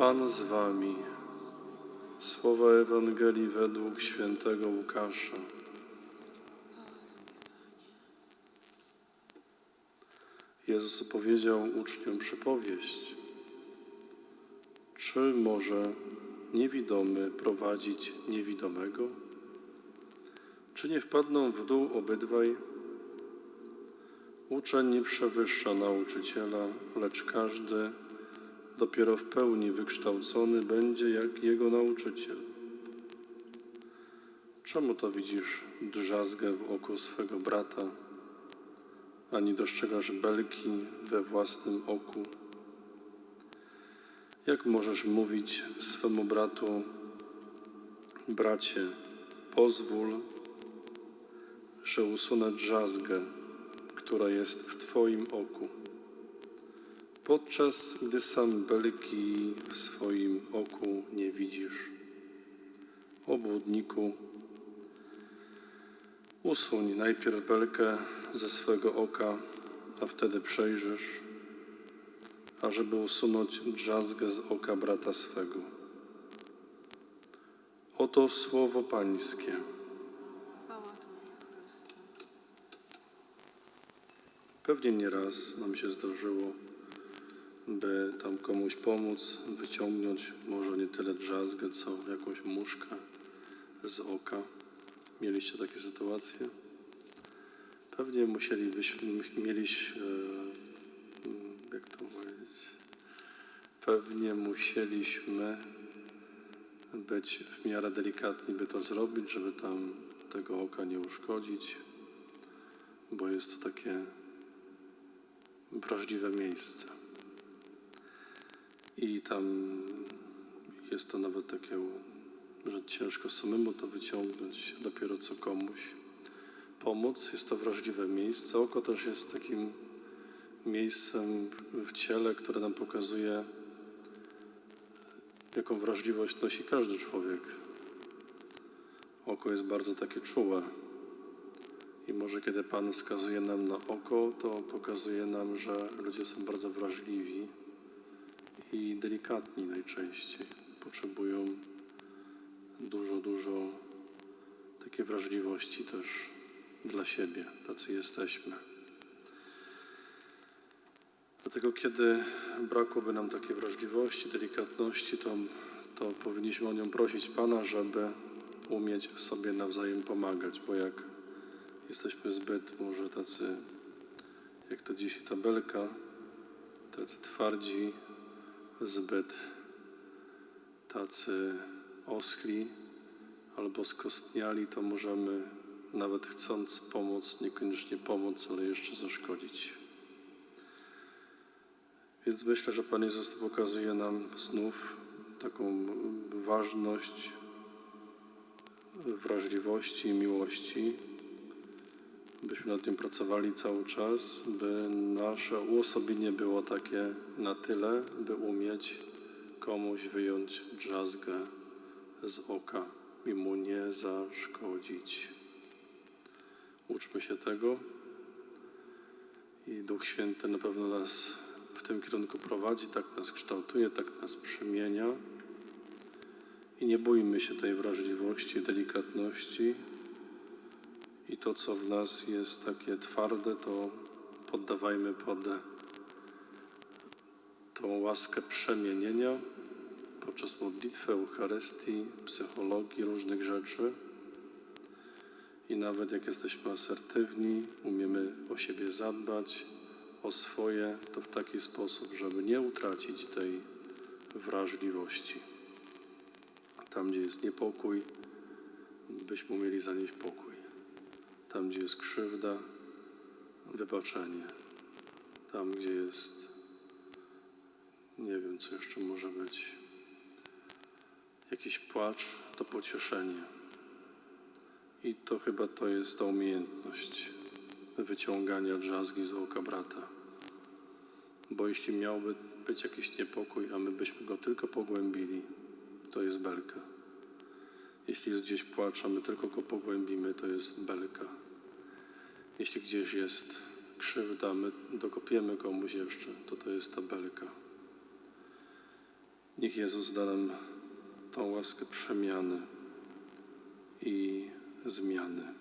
Pan z wami. Słowa Ewangelii według świętego Łukasza. Jezus opowiedział uczniom przypowieść. Czy może niewidomy prowadzić niewidomego? Czy nie wpadną w dół obydwaj? Uczeń nie przewyższa nauczyciela, lecz każdy dopiero w pełni wykształcony będzie jak jego nauczyciel. Czemu to widzisz drzazgę w oku swego brata, ani dostrzegasz belki we własnym oku? Jak możesz mówić swemu bratu, bracie, pozwól, że usunę drzazgę, która jest w Twoim oku, podczas gdy sam belki w swoim oku nie widzisz. Obłudniku, usuń najpierw belkę ze swego oka, a wtedy przejrzysz, ażeby usunąć drzazgę z oka brata swego. Oto słowo Pańskie. Pewnie nieraz nam się zdarzyło, by tam komuś pomóc, wyciągnąć może nie tyle drzazgę, co jakąś muszkę z oka. Mieliście takie sytuacje? Pewnie musielibyśmy, mieliśmy, jak to powiedzieć, pewnie musieliśmy być w miarę delikatni, by to zrobić, żeby tam tego oka nie uszkodzić, bo jest to takie wrażliwe miejsce. I tam jest to nawet takie, że ciężko samemu to wyciągnąć, dopiero co komuś pomóc. Jest to wrażliwe miejsce. Oko też jest takim miejscem w- ciele, które nam pokazuje, jaką wrażliwość nosi każdy człowiek. Oko jest bardzo takie czułe. I może kiedy Pan wskazuje nam na oko, to pokazuje nam, że ludzie są bardzo wrażliwi i delikatni najczęściej. Potrzebują dużo, dużo takiej wrażliwości też dla siebie, tacy jesteśmy. Dlatego kiedy brakłoby nam takiej wrażliwości, delikatności, to, to powinniśmy o nią prosić Pana, żeby umieć sobie nawzajem pomagać, bo jak jesteśmy zbyt może tacy, jak to dzisiaj tabelka, tacy twardzi, zbyt tacy oschli albo skostniali, to możemy nawet chcąc pomóc, niekoniecznie pomóc, ale jeszcze zaszkodzić. Więc myślę, że Pan Jezus pokazuje nam znów taką ważność wrażliwości i miłości, byśmy nad tym pracowali cały czas, by nasze uosobienie było takie na tyle, by umieć komuś wyjąć drzazgę z oka i mu nie zaszkodzić. Uczmy się tego i Duch Święty na pewno nas w tym kierunku prowadzi, tak nas kształtuje, tak nas przemienia. I nie bójmy się tej wrażliwości, delikatności, i to, co w nas jest takie twarde, to poddawajmy pod tą łaskę przemienienia poprzez modlitwę, Eucharystii, psychologii, różnych rzeczy. I nawet jak jesteśmy asertywni, umiemy o siebie zadbać, o swoje, to w taki sposób, żeby nie utracić tej wrażliwości. Tam, gdzie jest niepokój, byśmy umieli zanieść pokój. Tam, gdzie jest krzywda, wybaczenie. Tam, gdzie jest, nie wiem, co jeszcze może być, jakiś płacz, to pocieszenie. I to chyba to jest ta umiejętność wyciągania drzazgi z oka brata. Bo jeśli miałby być jakiś niepokój, a my byśmy go tylko pogłębili, to jest belka. Jeśli jest gdzieś płacz, a my tylko go pogłębimy, to jest belka. Jeśli gdzieś jest krzywda, my dokopiemy komuś jeszcze, to to jest ta belka. Niech Jezus da nam tą łaskę przemiany i zmiany.